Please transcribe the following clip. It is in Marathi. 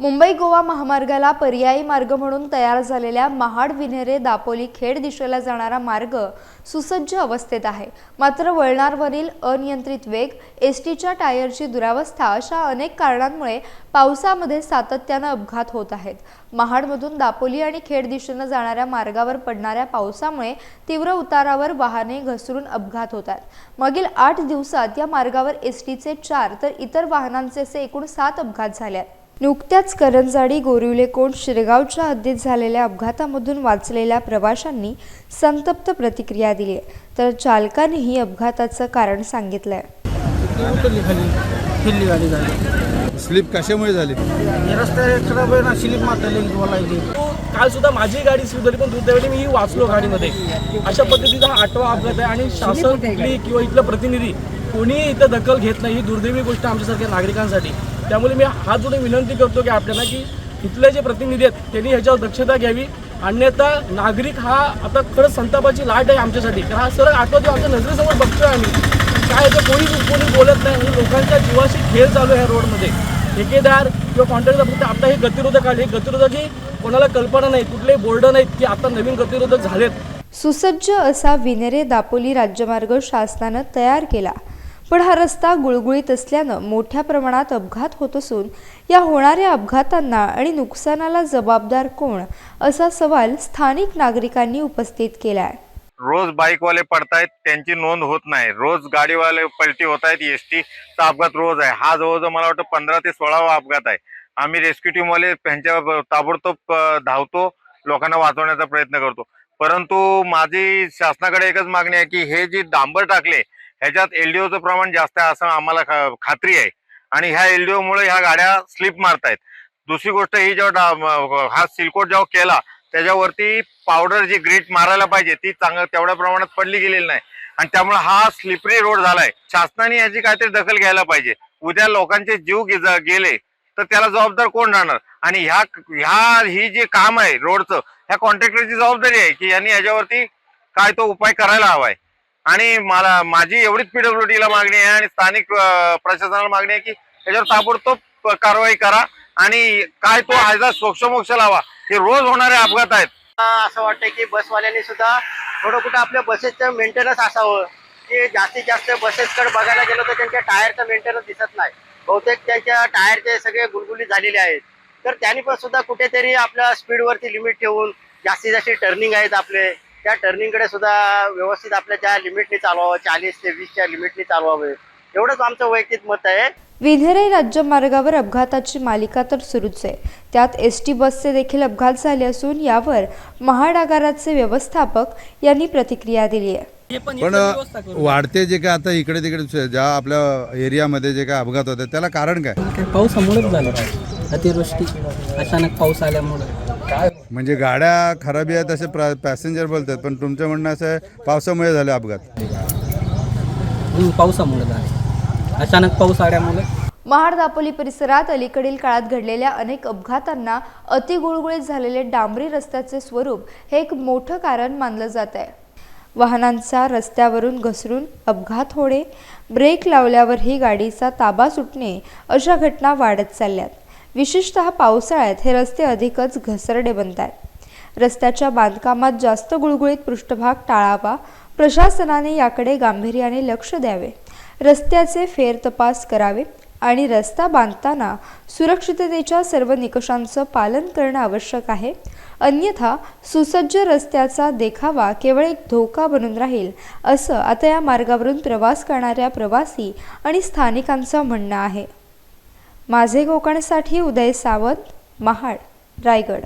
मुंबई गोवा महामार्गाला पर्यायी मार्ग म्हणून तयार झालेल्या महाड विन्हेरे दापोली खेड दिशेला जाणारा मार्ग सुसज्ज अवस्थेत आहे. मात्र वळणारवरील अनियंत्रित वेग एस टीच्या टायरची दुरावस्था अशा अनेक कारणांमुळे पावसामध्ये सातत्यानं अपघात होत आहेत. महाडमधून दापोली आणि खेड दिशेनं जाणाऱ्या मार्गावर पडणाऱ्या पावसामुळे तीव्र उतारावर वाहने घसरून अपघात होतात मागील आठ दिवसात या मार्गावर एस टीचे चार तर इतर वाहनांचे असे एकूण सात अपघात झाले आहेत. नुकत्याच करंजाडी गोरिवले कोंड शिरगावच्या हद्दीत झालेल्या अपघातामधून वाचलेल्या प्रवाशांनी संतप्त प्रतिक्रिया दिली. आहे तर चालकानेही अपघाताचं कारण गाडी झाली? स्लिप कशामुळे झाली आहे बोलायची काल सुद्धा माझी गाडी सुधारली पण दुर्दैवाने मी वाचलो गाडीमध्ये. अशा पद्धतीचा हा आठवा अपघात आहे आणि शासन किंवा इथलं प्रतिनिधी कोणीही इथं दखल घेत नाही. ही दुर्दैवी गोष्ट आमच्यासारख्या नागरिकांसाठी. त्यामुळे मी हात जोडून विनंती करतो की आपल्याला की इथले जे प्रतिनिधी आहेत त्यांनी ह्याच्यावर दक्षता घ्यावी. अन्यथा नागरिक हा आता खरंच संतापाची लाट आहे आमच्यासाठी. कारण हा सरळ आठवतो आमच्या नजरेसमोर बघतोय आम्ही. काय तर कोणी कोणी बोलत नाही आणि लोकांच्या जीवाशी खेळ चालू आहे रोडमध्ये. ठेकेदार किंवा कॉन्ट्रॅक्टर फक्त आता हे गतिरोधक आले. गतिरोधकही कोणाला कल्पना नाही कुठलेही बोर्ड नाहीत की आता नवीन गतिरोधक झालेत. सुसज्ज असा विनेरे दापोली राज्यमार्ग शासनानं तयार केला. पण हा रस्ता गुळगुळीत असल्यानं मोठ्या प्रमाणात अपघात होत असून या होणाऱ्या अपघातांना आणि नुकसानाला जबाबदार कोण असा सवाल स्थानिक नागरिकांनी उपस्थित केला आहे रोज बाईकवाले पडतायत त्यांची नोंद होत नाही. रोज गाडीवाले पलटी होत आहेत एस टीचा अपघात रोज आहे. हा जवळजवळ मला वाटतं पंधरा ते सोळावा अपघात आहे. आम्ही रेस्क्यू टीमवाले त्यांच्या ताबडतोब धावतो लोकांना वाचवण्याचा प्रयत्न करतो. परंतु माझी शासनाकडे एकच मागणी आहे की हे जे डांबर टाकले ह्याच्यात एलडीओचं प्रमाण जास्त आहे असं आम्हाला खात्री आहे. आणि ह्या एलडीओ मुळे ह्या गाड्या स्लिप मारतायत. दुसरी गोष्ट ही जेव्हा हा सिलकोट जेव्हा केला त्याच्यावरती पावडर जी ग्रीट मारायला पाहिजे ती चांगलं तेवढ्या प्रमाणात पडली गेलेली नाही. आणि त्यामुळे हा स्लिपरी रोड झालाय. शासनाने याची काहीतरी दखल घ्यायला पाहिजे. उद्या लोकांचे जीव गेले तर त्याला जबाबदार कोण राहणार? आणि ह्या ह्या ही जे काम आहे रोडचं ह्या कॉन्ट्रॅक्टरची जबाबदारी आहे की यांनी याच्यावरती काय तो उपाय करायला हवाय. आणि मला माझी एवढीच पीडब्ल्यूडी ला मागणी आहे आणि स्थानिक प्रशासनाला मागणी आहे की याच्यावर ताबडतोब कारवाई करा आणि काय तो आयदा सोक्षमोक्ष लावा. हे रोज होणारे अपघात आहेत. असं वाटतं की बसवाल्यांनी सुद्धा थोडं कुठं आपल्या बसेसचं मेंटेनन्स असावं. की जास्तीत जास्त बसेसकडे बघायला गेलो तर त्यांच्या टायरचं मेंटेनन्स दिसत नाही. बहुतेक त्यांच्या टायरचे सगळे गुलगुली झालेले आहेत. तर त्यांनी पण सुद्धा कुठेतरी आपल्या स्पीडवरती लिमिट ठेवून जास्तीत जास्त टर्निंग आहेत आपले. त्या टर्निंगकडे सुद्धा व्यवस्थित आपल्या त्या लिमिटने चालवावं चाळीस ते वीसच्या लिमिटने चालवावं एवढंच आमचं वैयक्तिक मत आहे. विन्हेरे राज्यमार्गावर अपघाताची मालिका तर सुरूच आहे. त्यात एस टी बसचे देखील अपघात झाले असून यावर महाड आगाराचे व्यवस्थापक यांनी प्रतिक्रिया दिली आहे. पण वाढते जे काय आता इकडे तिकडे ज्या आपल्या एरियामध्ये जे काय अपघात होते त्याला कारण काय? काय पावसामुळेच झालं अतिवृष्टी अचानक पाऊस आल्यामुळं. म्हणजे गाड्या खराबी आहेत असे पॅसेंजर बोलतात पण तुमचं म्हणणं असं आहे पावसामुळे झाले अपघात. हम्म, पावसामुळे झालं. अचानक पाऊस आल्यामुळे? महाड दापोली परिसरात अलीकडील काळात घडलेल्या अनेक अपघातांना अतिगुळगुळीत झालेले डांबरी रस्त्याचे स्वरूप हे एक मोठं कारण मानलं जात आहे. वाहनांचा रस्त्यावरून घसरून अपघात होणे ब्रेक लावल्यावरही गाडीचा ताबा सुटणे अशा घटना वाढत चालल्यात. विशेषतः पावसाळ्यात हे रस्ते अधिकच घसरडे बनतात. रस्त्याच्या बांधकामात जास्त गुळगुळीत पृष्ठभाग टाळावा प्रशासनाने याकडे गांभीर्याने लक्ष द्यावे. रस्त्याचे फेरतपास करावे आणि रस्ता बांधताना सुरक्षिततेच्या सर्व निकषांचं पालन करणं आवश्यक आहे. अन्यथा सुसज्ज रस्त्याचा देखावा केवळ एक धोका बनून राहील असं आता या मार्गावरून प्रवास करणाऱ्या प्रवासी आणि स्थानिकांचं म्हणणं आहे. माझे कोकणसाठी उदय सावंत महाड रायगड.